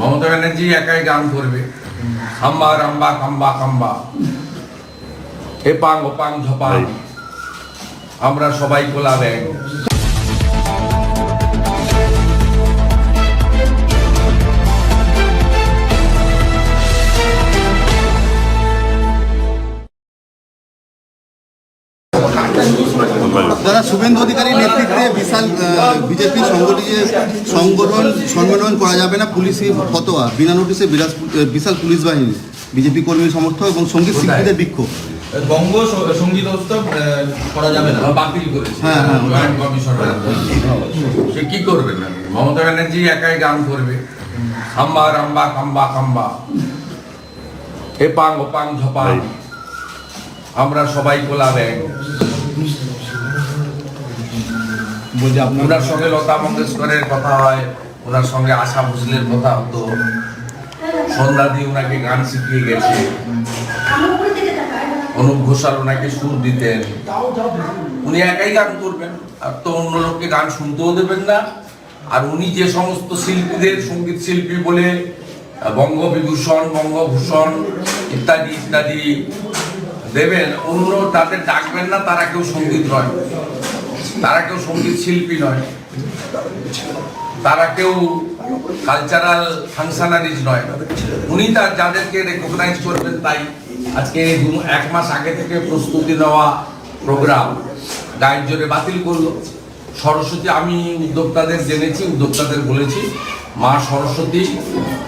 মমতা ব্যানার্জি একাই গান করবে খাম্বা রাম্বা খাম্বা খাম্বা। এপাং ওপাং ঝপাং। আমরা সবাই কোলা ব্যাগ যারা শুভেন্দু অধিকারীর নেতৃত্বে বিশাল বিজেপি সংগঠিত সংগঠন সম্মেলন করা যাবে না। পুলিশি ফতোয়া বিনা নোটিশে বিরাজ বিশাল পুলিশ বাহিনী বিজেপি কর্মী সমর্থক এবং সংগীত শিল্পীদের বিক্ষোভ। বঙ্গ স- সংগীত উৎসব করা যাবে না। বাতিল করেছে। হ্যাঁ, হ্যাঁ। সে কি করবে না? মমতা ব্যানার্জি একাই গান করবে। খাম্বা রাম্বা খাম্বা খাম্বা। ওপাং ঝপাং। আমরা সবাই কোলা ব্যাগ ওনার সঙ্গে লতা মঙ্গেশকরের কথা হয়, ওনার সঙ্গে আশা ভোসলের কথা হতো। সন্ধ্যা দিয়ে ওনাকে গান শিখিয়ে গেছে। অনুপ ঘোষাল ওনাকে সুর দিতেন। উনি একাই গান করবেন, আর তো অন্য লোককে গান শুনতেও দেবেন না। আর উনি যে সমস্ত শিল্পীদের, সংগীত শিল্পী বলে, বঙ্গবিভূষণ, বঙ্গভূষণ ইত্যাদি ইত্যাদি দেবেন, অন্য তাদের ডাকবেন না, তারা কেউ সংগীত নয়। তারা কেউ সংগীত শিল্পী নয়। তারা কেউ কালচারাল ফাংশনারিজ নয়। উনি তার যাদেরকে রেকগনাইজ করবেন তাই আজকে এক মাস আগে থেকে প্রস্তুতি নেওয়া প্রোগ্রাম গায়ের জোরে বাতিল করল। সরস্বতী, আমি উদ্যোক্তাদের জেনেছি, উদ্যোক্তাদের বলেছি, মা সরস্বতী,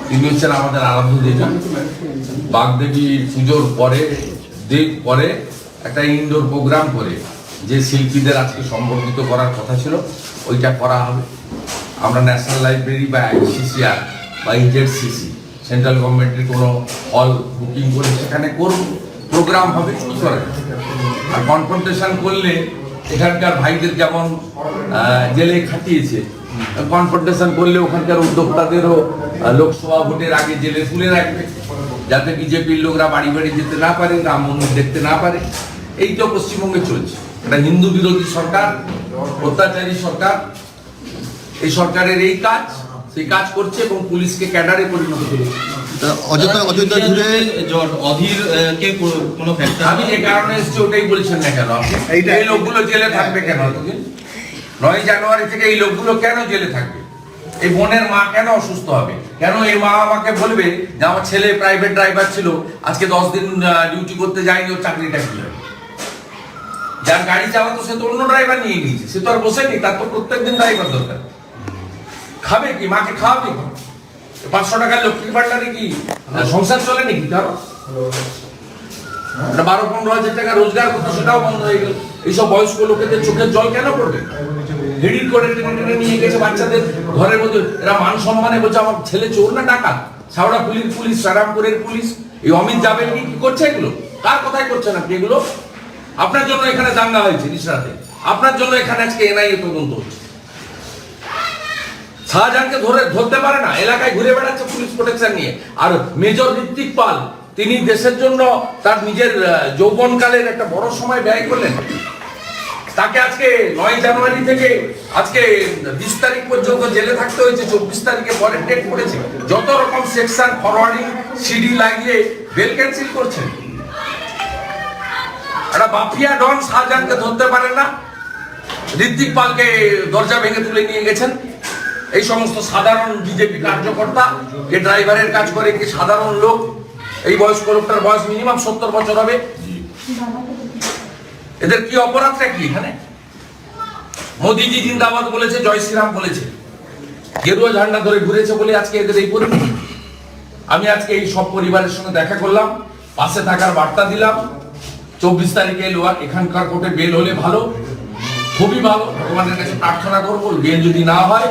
তিনি হচ্ছেন আমাদের আরাধ্য দেবী। বাগদেবী পুজোর পরে দিক পরে একটা ইনডোর প্রোগ্রাম করে। যে শিল্পীদের আজকে সম্বর্ধিত করার কথা ছিল, ওইটা করা হবে। আমরা ন্যাশনাল লাইব্রেরি বা আইসিসিআর বা ইজেডসিসি সেন্ট্রাল গভর্নমেন্টের কোনো হল বুকিং করে সেখানে করব। প্রোগ্রাম হবে, কি করে? আর কনফ্রন্টেশন করলে এখানকার ভাইদের যেমন জেলে খাটিয়েছে। কনফ্রন্টেশন করলে ওখানকার উদ্যোক্তাদেরও লোকসভা ভোটের আগে জেলে তুলে রাখবে। যাতে বিজেপির লোকরা বাড়ি বাড়ি যেতে না পারে, রাম মন্দির দেখতে না পারে। এই তো পশ্চিমবঙ্গে চলছে। এটা হিন্দু বিরোধী সরকার অত্যাচারী সরকার। এই সরকারের এই কাজ সেই কাজ করছে এবং পুলিশকে ক্যাডারে পরিণত করেছে। অযোধ্যা অযোধ্যা জুড়ে অধীর কে কোনো ফ্যাক্টর আমি যে কারণে এসেছি ওটাই বলছেন না কেন? এই লোকগুলো জেলে থাকবে কেন? নয় জানুয়ারি থেকে এই লোকগুলো কেন জেলে থাকবে? এই বোনের মা কেন অসুস্থ হবে? কেন এই মা আমাকে বলবে যে আমার ছেলে প্রাইভেট ড্রাইভার ছিল আজকে দশ দিন ডিউটি করতে যায়নি ওর চাকরিটা কি হবে যার গাড়ি চালাতো সে তো অন্য ড্রাইভার নিয়ে নিয়েছে। সে তো আর বসেনি তার তো প্রত্যেকদিন ড্রাইভার দরকার। খাবে কি? মাকে খাওয়াবে কি? পাঁচশো টাকার লক্ষ্মীর ভান্ডারে কি? সংসার চলে নাকি কারও? বারো, পনেরো হাজার টাকা রোজগার করতো, সেটাও বন্ধ হয়ে গেল। এইসব বয়স্ক লোকেদের চোখের জল কেন পড়বে? হিড়ির করে টেনে নিয়ে গেছে বাচ্চাদের ঘরের মধ্যে। এরা মান সম্মানে বলছে, আমার ছেলে চোর না টাকা সাউড়া পুলিশ পুলিশ, সারামপুরের পুলিশ। এই অমিত যাবেন কি? করছে এগুলো? কার কথাই করছেন আপনি এগুলো? আপনার জন্য এখানে দাঙ্গা হয়েছে নিশরাতে আপনার জন্য এখানে আজকে এনআইএ তদন্ত হচ্ছে। শাহজাহানকে ধরে ধরতে পারে না, এলাকায় ঘুরে বেড়াচ্ছে পুলিশ প্রোটেকশন নিয়ে। আর মেজর ঋত্বিক পাল, তিনি দেশের জন্য তার নিজের যৌবনকালের একটা বড় সময় ব্যয় করলেন। তাকে আজকে নয় জানুয়ারি থেকে আজকে বিশ তারিখ পর্যন্ত জেলে থাকতে হয়েছে, চব্বিশ তারিখে পরে ডেট পড়েছে যত রকম সেকশন ফরওয়ার্ডিং সিডি লাগিয়ে বেল ক্যান্সেল করছেন। একটা মাফিয়া ডন শাহজাহানকে ধরতে পারেন না। ঋত্বিক পালকে দরজা ভেঙে তুলে নিয়ে গেছেন। এই সমস্ত সাধারণ বিজেপি কার্যকর্তা যে ড্রাইভারের কাজ করে কি সাধারণ লোক, এই বয়স্ক লোকটার বয়স মিনিমাম সত্তর বছর হবে। এদের কি অপরাধটা কি এখানে? মোদিজি জিন্দাবাদ বলেছে, জয় শ্রীরাম বলেছে। গেরুয়া ঝান্ডা ধরে ঘুরেছে বলে আজকে এদের এই পরিণতি আমি আজকে এই সব পরিবারের সঙ্গে দেখা করলাম, পাশে থাকার বার্তা দিলাম। চব্বিশ তারিখে লোয়ার এখানকার কোর্টে বেল হলে ভালো। খুবই ভালো। ভগবানের কাছে প্রার্থনা করব বেল যদি না হয়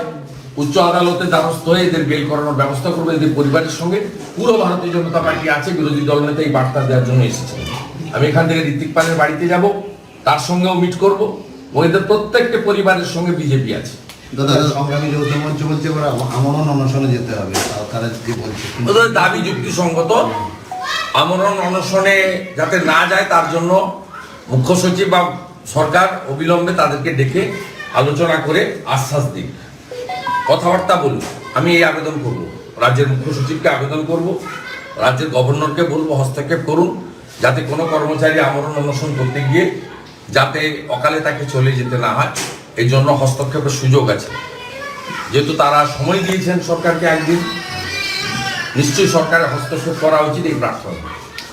উচ্চ আদালতে দ্বারস্থ হয়ে এদের বেল করানোর ব্যবস্থা করব এদের পরিবারের সঙ্গে। পুরো ভারতীয় জনতা পার্টি আছে বিরোধী দলনেতা এই বার্তা দেওয়ার জন্য এসেছে। আমি এখান থেকে ঋতিক পালের বাড়িতে যাব তার সঙ্গেও মিট করব ও এদের প্রত্যেকটা পরিবারের সঙ্গে বিজেপি আছে। দাবি যুক্তিসঙ্গত আমরণ অনশনে যাতে না যায়, তার জন্য মুখ্য সচিব বা সরকার অবিলম্বে তাদেরকে ডেকে আলোচনা করে আশ্বাস দিক। কথাবার্তা বলুন আমি এই আবেদন করব। রাজ্যের মুখ্য সচিবকে আবেদন করব, রাজ্যের গভর্নরকে বলব, হস্তক্ষেপ করুন, যাতে কোনো কর্মচারী আমরণ অনশন করতে গিয়ে যাতে অকালে তাকে চলে যেতে না হয় এই জন্য হস্তক্ষেপের সুযোগ আছে। যেহেতু তারা সময় দিয়েছেন সরকারকে একদিন নিশ্চয়ই সরকারের হস্তক্ষেপ করা উচিত এই প্রার্থনা।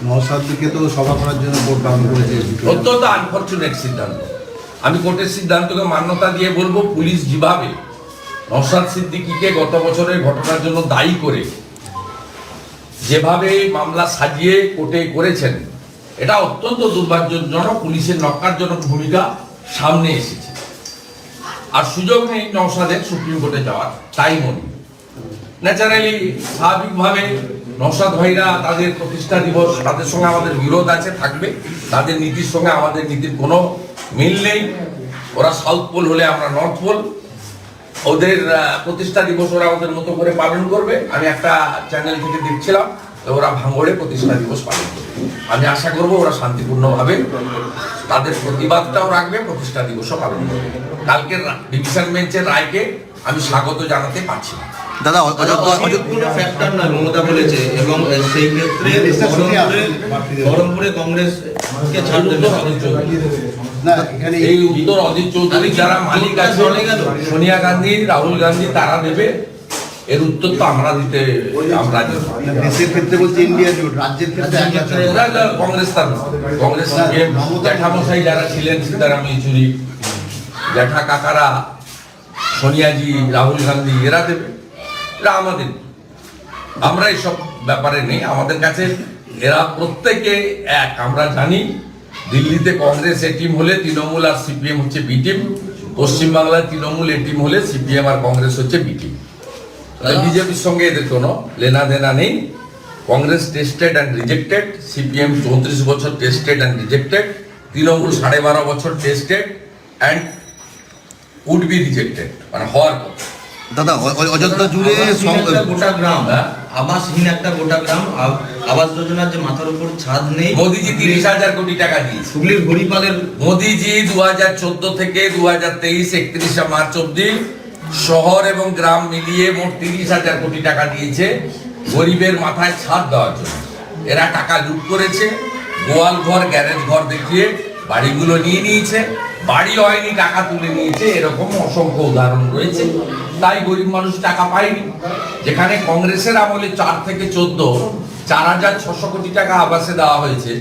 নওসাদকে তো সভা করার জন্য ভোট বারণ করেছে অত্যন্ত আনফর্চুনেট সিদ্ধান্ত। আমি কোর্টের সিদ্ধান্তকে মান্যতা দিয়ে বলব পুলিশ যেভাবে নওশাদ সিদ্দিকিকে গত বছরের ঘটনার জন্য দায়ী করে যেভাবে মামলা সাজিয়ে কোর্টে করেছেন এটা অত্যন্ত দুর্ভাগ্যজনক পুলিশের নক্কারজনক ভূমিকা সামনে এসেছে। আর সুযোগ নেই নওশাদের সুপ্রিম কোর্টে যাওয়ার তাই মনে ন্যাচারালি, স্বাভাবিকভাবে নসাদ ভাইরা তাদের প্রতিষ্ঠা দিবস, তাদের সঙ্গে আমাদের বিরোধ আছে, থাকবে। তাদের নীতির সঙ্গে আমাদের নীতির কোনো মিল নেই। ওরা সাউথ পোল হলে আমরা নর্থ পোল ওদের প্রতিষ্ঠা দিবস ওরা ওদের মতো করে পালন করবে। আমি একটা চ্যানেল থেকে দেখছিলাম। তো ওরা ভাঙড়ে প্রতিষ্ঠা দিবস পালন করবে। আমি আশা করব ওরা শান্তিপূর্ণভাবে তাদের প্রতিবাদটাও রাখবে প্রতিষ্ঠা দিবসও পালন করবে। কালকের ডিভিশন বেঞ্চের রায়কে আমি স্বাগত জানাতে পারছি না। দাদা অযোধ্যা অযোধ্যা ফ্যাক্টর নয় মমতা বলেছে এবং সেই ক্ষেত্রে বহরমপুরে বহরমপুরে কংগ্রেসকে ছাড় দেবে না। না এখানে এই উত্তর অজিত চৌধুরী যারা মালিক আছে সোনিয়া গান্ধী রাহুল গান্ধী তারা দেবে। এর উত্তর তো আমরা দিতে আমরা দেশের ক্ষেত্রে বলছি ইন্ডিয়া জোট রাজ্যের ক্ষেত্রে। ওরা যা কংগ্রেস তার কংগ্রেস জ্যাঠামশাই যারা ছিলেন সীতারাম ইয়েচুরি জ্যাঠা কাকারা সোনিয়াজি রাহুল গান্ধী এরা দেবে। এরা আমাদের। আমরা এসব ব্যাপারে নেই আমাদের কাছে এরা প্রত্যেকে এক। আমরা জানি দিল্লিতে কংগ্রেস এ টিম হলে তৃণমূল আর সিপিএম হচ্ছে বি টিম। পশ্চিমবাংলায় তৃণমূল এ টিম হলে সিপিএম আর কংগ্রেস হচ্ছে বি টিম। বিজেপির সঙ্গে এদের কোনো লেনা দেনা নেই। Congress tested and rejected CPM চৌত্রিশ বছর টেস্টেড অ্যান্ড রিজেক্টেড তৃণমূল সাড়ে বারো বছর tested and would be rejected মানে হওয়ার কথা দাদা অযোধ্যা জুড়ে গোটা গ্রাম হ্যাঁ? আবাসহীন একটা গোটা গ্রাম আবাস যোজনার যে মাথার উপর ছাদ নেই। মোদিজি তিরিশ হাজার কোটি টাকা দিয়েছে। হুগলির হরিপালের মোদিজি দু হাজার চোদ্দ থেকে দু হাজার তেইশ একত্রিশে মার্চ অব্দি শহর এবং গ্রাম মিলিয়ে মোট তিরিশ হাজার কোটি টাকা দিয়েছে গরিবের মাথায় ছাদ দেওয়ার জন্য। এরা টাকা লুট করেছে, গোয়াল ঘর, গ্যারেজ ঘর দেখিয়ে বাড়িগুলো নিয়ে নিয়েছে। বাড়ি হয়নি, টাকা তুলে নিয়েছে, এরকম অসংখ্য উদাহরণ রয়েছে। তাই গরিব মানুষ টাকা পায়নি। যেখানে কংগ্রেসের আমলে চার থেকে চোদ্দ, চার হাজার ছশো কোটি টাকা আবাসে দেওয়া হয়েছে,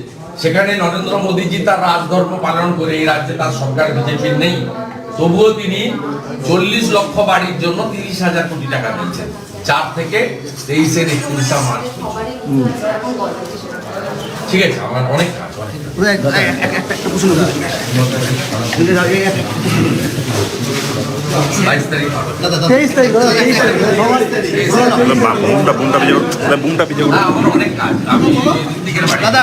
সেখানে নরেন্দ্র মোদীজি তার রাজধর্ম পালন করে এই রাজ্যে তার সরকার বিজেপির নেই। তবুও তিনি চল্লিশ লক্ষ বাড়ির জন্য তিরিশ হাজার কোটি টাকা দিয়েছেন চার থেকে তেইশের একত্রিশা মার্চ। ঠিক আছে আমার অনেক কাজ অনেক কাজ। দাদা,